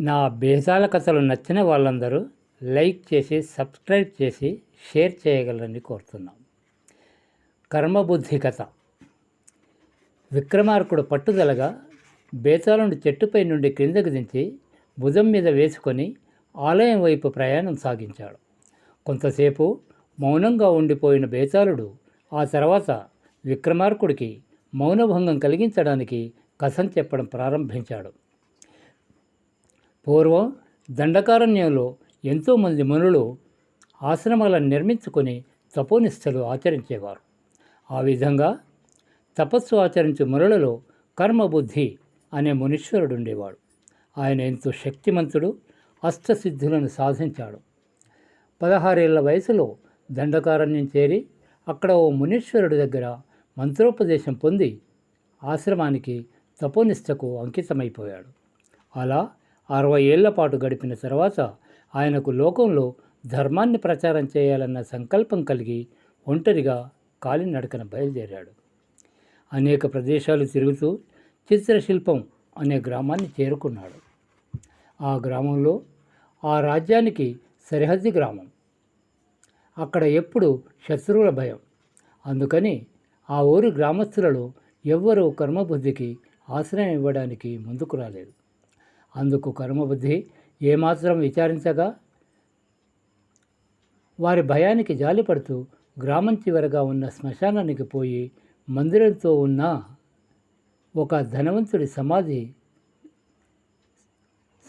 నా బేసాల కథలు నచ్చిన వాళ్ళందరూ లైక్ చేసి సబ్స్క్రైబ్ చేసి షేర్ చేయగలరని కోరుతున్నాం. కర్మబుద్ధి కథ. విక్రమార్కుడు పట్టుదలగా బేతాళుని చెట్టుపై నుండి క్రిందకు దించి భుజం మీద వేసుకొని ఆలయం వైపు ప్రయాణం సాగించాడు. కొంతసేపు మౌనంగా ఉండిపోయిన బేతాళుడు ఆ తర్వాత విక్రమార్కుడికి మౌనభంగం కలిగించడానికి కథం చెప్పడం ప్రారంభించాడు. పూర్వం దండకారణ్యంలో ఎంతోమంది మునులు ఆశ్రమాలను నిర్మించుకొని తపోనిష్టలు ఆచరించేవారు. ఆ విధంగా తపస్సు ఆచరించే మునులలో కర్మబుద్ధి అనే మునీశ్వరుడు ఉండేవాడు ఆయన ఎంతో శక్తిమంతుడు అష్టసిద్ధులను సాధించాడు. పదహారేళ్ళ వయసులో దండకారణ్యం చేరి అక్కడ ఓ మునీశ్వరుడి దగ్గర మంత్రోపదేశం పొంది ఆశ్రమానికి తపోనిష్టకు అంకితమైపోయాడు. అలా అరవై ఏళ్ళ పాటు గడిపిన తర్వాత ఆయనకు లోకంలో ధర్మాన్ని ప్రచారం చేయాలన్న సంకల్పం కలిగి ఒంటరిగా కాలినడకన బయలుదేరాడు. అనేక ప్రదేశాలు తిరుగుతూ చిత్రశిల్పం అనే గ్రామాన్ని చేరుకున్నాడు. ఆ గ్రామంలో ఆ రాజ్యానికి సరిహద్దు గ్రామం. అక్కడ ఎప్పుడు శత్రువుల భయం. అందుకని ఆ ఊరి గ్రామస్తులలో ఎవ్వరూ కర్మబుద్ధికి ఆశ్రయం ఇవ్వడానికి ముందుకు రాలేదు. అందుకు కర్మబుద్ధి ఏమాత్రం విచారించగా వారి భయానికి జాలిపడుతూ గ్రామం చివరగా ఉన్న శ్మశానానికి పోయి మందిరంతో ఉన్న ఒక ధనవంతుడి సమాధి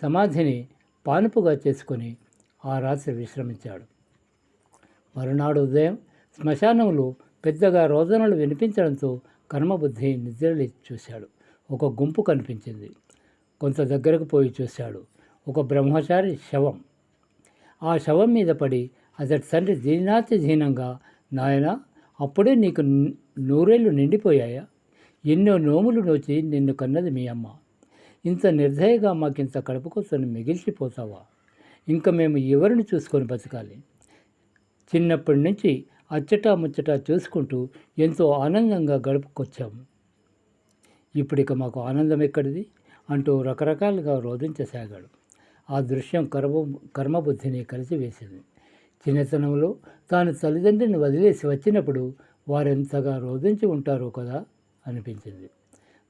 సమాధిని పానుపుగా చేసుకొని ఆ రాత్రి విశ్రమించాడు. మరునాడు ఉదయం శ్మశానంలో పెద్దగా రోదనలు వినిపించడంతో కర్మబుద్ధి నిద్రలే చూశాడు. ఒక గుంపు కనిపించింది. కొంత దగ్గరకు పోయి చూశాడు. ఒక బ్రహ్మచారి శవం. ఆ శవం మీద పడి అతడి తండ్రి దీనాతి దీనంగా నాయన అప్పుడే నీకు నూరేళ్ళు నిండిపోయాయా? ఎన్నో నోములు నోచి నిన్ను కన్నది మీ అమ్మ. ఇంత నిర్దయగా మాకింత కడుపు కోసం మిగిల్చిపోతావా? ఇంకా మేము ఎవరిని చూసుకొని బతకాలి? చిన్నప్పటి నుంచి అచ్చటా ముచ్చటా చూసుకుంటూ ఎంతో ఆనందంగా గడుపుకొచ్చాము ఇప్పుడిక మాకు ఆనందం ఎక్కడిది? అంటూ రకరకాలుగా రోధించసాగాడు. ఆ దృశ్యం కర్మ కర్మబుద్ధిని కలిసివేసింది చిన్నతనంలో తాను తల్లిదండ్రిని వదిలేసి వచ్చినప్పుడు వారెంతగా రోధించి ఉంటారో కదా అనిపించింది.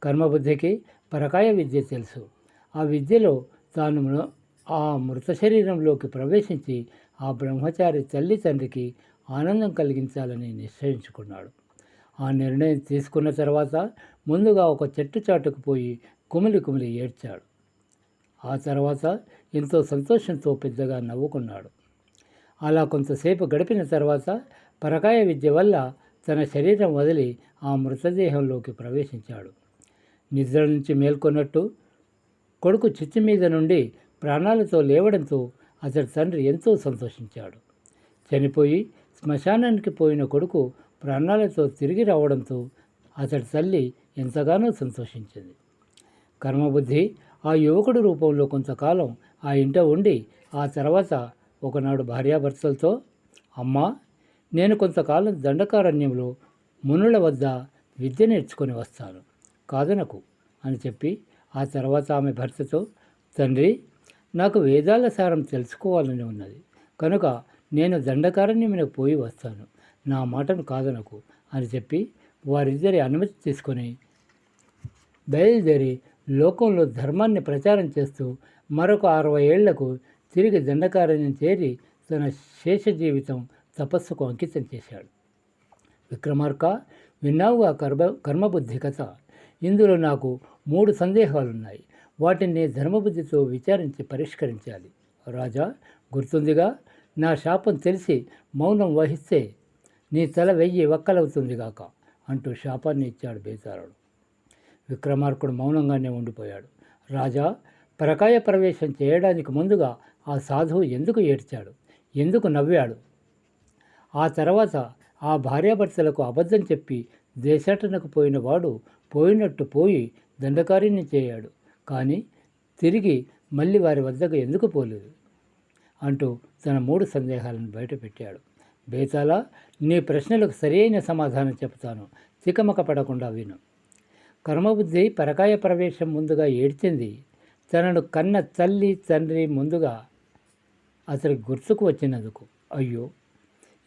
కర్మబుద్ధికి పరకాయ విద్య తెలుసు. ఆ విద్యలో తాను మృ- ఆ మృత శరీరంలోకి ప్రవేశించి ఆ బ్రహ్మచారి తల్లి తండ్రికి ఆనందం కలిగించాలని నిశ్చయించుకున్నాడు. ఆ నిర్ణయం తీసుకున్న తర్వాత ముందుగా ఒక చెట్టు చాటుకు పోయి కుమిలి కుమిలి ఏడ్చాడు. ఆ తర్వాత ఎంతో సంతోషంతో పెద్దగా నవ్వుకున్నాడు. అలా కొంతసేపు గడిపిన తర్వాత పరకాయ విద్య వల్ల తన శరీరం వదిలి ఆ మృతదేహంలోకి ప్రవేశించాడు. నిద్ర నుంచి మేల్కొన్నట్టు కొడుకు చిచ్చి మీద నుండి ప్రాణాలతో లేవడంతో అతడి తండ్రి ఎంతో సంతోషించాడు. చనిపోయి శ్మశానానికి పోయిన కొడుకు ప్రాణాలతో తిరిగి రావడంతో అతడి తల్లి ఎంతగానో సంతోషించింది. కర్మబుద్ధి ఆ యువకుడి రూపంలో కొంతకాలం ఆ ఇంట ఉండి ఆ తర్వాత ఒకనాడు భార్యాభర్తలతో అమ్మా నేను కొంతకాలం దండకారణ్యంలో మునుల వద్ద విద్య నేర్చుకొని వస్తాను. కాదనకు అని చెప్పి ఆ తర్వాత ఆమె భర్తతో తండ్రి నాకు వేదాల సారం తెలుసుకోవాలని ఉన్నది. కనుక నేను దండకారణ్యమునకు పోయి వస్తాను. నా మాటను కాదనకు అని చెప్పి వారిద్దరి అనుమతి తీసుకొని బయలుదేరి లోకంలో ధర్మాన్ని ప్రచారం చేస్తూ మరొక అరవై ఏళ్ళకు తిరిగి దండకారణ్యం చేరి తన శేష జీవితం తపస్సుకు అంకితం చేశాడు. విక్రమార్క విన్నావుగా కర్మ కర్మబుద్ధి కథ. ఇందులో నాకు మూడు సందేహాలున్నాయి. వాటిని ధర్మబుద్ధితో విచారించి పరిష్కరించాలి. రాజా గుర్తుందిగా? నా శాపం తెలిసి మౌనం వహిస్తే నీ తల వెయ్యి వక్కలవుతుందిగాక అంటూ శాపాన్ని ఇచ్చాడు బేతారుడు విక్రమార్కుడు మౌనంగానే ఉండిపోయాడు. రాజా పరకాయ ప్రవేశం చేయడానికి ముందుగా ఆ సాధువు ఎందుకు ఏడ్చాడు? ఎందుకు నవ్వాడు? ఆ తర్వాత ఆ భార్యాభర్తలకు అబద్ధం చెప్పి దేశాటనకు పోయిన వాడు పోయినట్టు పోయి దండకార్యాన్ని చేయాడు. కానీ తిరిగి మళ్ళీ వారి వద్దకు ఎందుకు పోలేదు? అంటూ తన మూడు సందేహాలను బయటపెట్టాడు. బేతాల నీ ప్రశ్నలకు సరియైన సమాధానం చెప్తాను తికమక పడకుండా విను. కర్మబుద్ధి పరకాయ ప్రవేశం ముందుగా ఏడ్చింది. తనను కన్న తల్లి తండ్రి ముందుగా అతనికి గుర్తుకు వచ్చినందుకు. అయ్యో!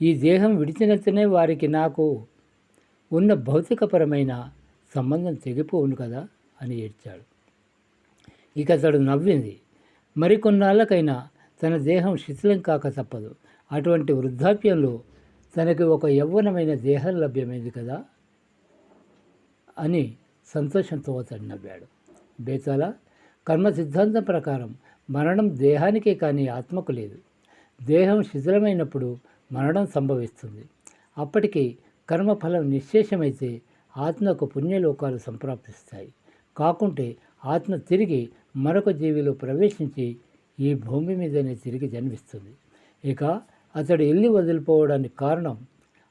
ఈ దేహం విడిచినట్టునే వారికి నాకు ఉన్న భౌతికపరమైన సంబంధం తెగిపోవును కదా అని ఏడ్చాడు. ఇక అతడు నవ్వింది. మరికొన్నాళ్ళకైనా తన దేహం శిథిలం కాక తప్పదు. అటువంటి వృద్ధాప్యంలో తనకి ఒక యవ్వనమైన దేహం లభ్యమైంది కదా అని సంతోషంతో అతడు నవ్వాడు బేతాల కర్మ సిద్ధాంతం ప్రకారం మరణం దేహానికే కానీ ఆత్మకు లేదు. దేహం శిథిలమైనప్పుడు మరణం సంభవిస్తుంది. అప్పటికి కర్మఫలం నిశ్శేషమైతే ఆత్మకు పుణ్యలోకాలు సంప్రాప్తిస్తాయి. కాకుంటే ఆత్మ తిరిగి మరొక జీవిలో ప్రవేశించి ఈ భూమి మీదనే తిరిగి జన్మిస్తుంది. ఇక అతడు ఇల్లు వదిలిపోవడానికి కారణం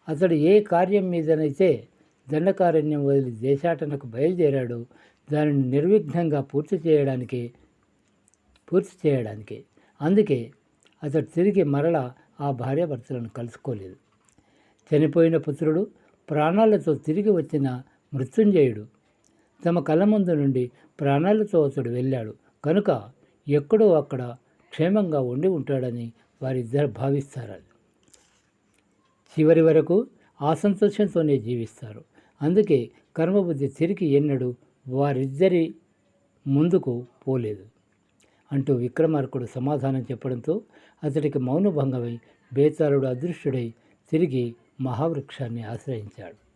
అతడు ఏ కార్యం మీదనైతే దండకారణ్యం వదిలి దేశాటనకు బయలుదేరాడో. దానిని నిర్విఘ్నంగా పూర్తి చేయడానికి పూర్తి చేయడానికి. అందుకే అతడు తిరిగి మరల ఆ భార్యాభర్తలను కలుసుకోలేదు. చనిపోయిన పుత్రుడు ప్రాణాలతో తిరిగి వచ్చిన మృత్యుంజయుడు. తమ కళ్ళ ముందు నుండి ప్రాణాలతో అతడు వెళ్ళాడు. కనుక ఎక్కడో అక్కడ క్షేమంగా ఉండి ఉంటాడని వారిద్దరు భావిస్తారు. చివరి వరకు ఆ సంతోషంతోనే జీవిస్తారు. అందుకే కర్మబుద్ధి తిరిగి ఎన్నడూ వారిద్దరి ముందుకు పోలేదు. అంటూ విక్రమార్కుడు సమాధానం చెప్పడంతో అతడికి మౌనభంగమై బేతాళుడు అదృష్టుడై తిరిగి మహావృక్షాన్ని ఆశ్రయించాడు.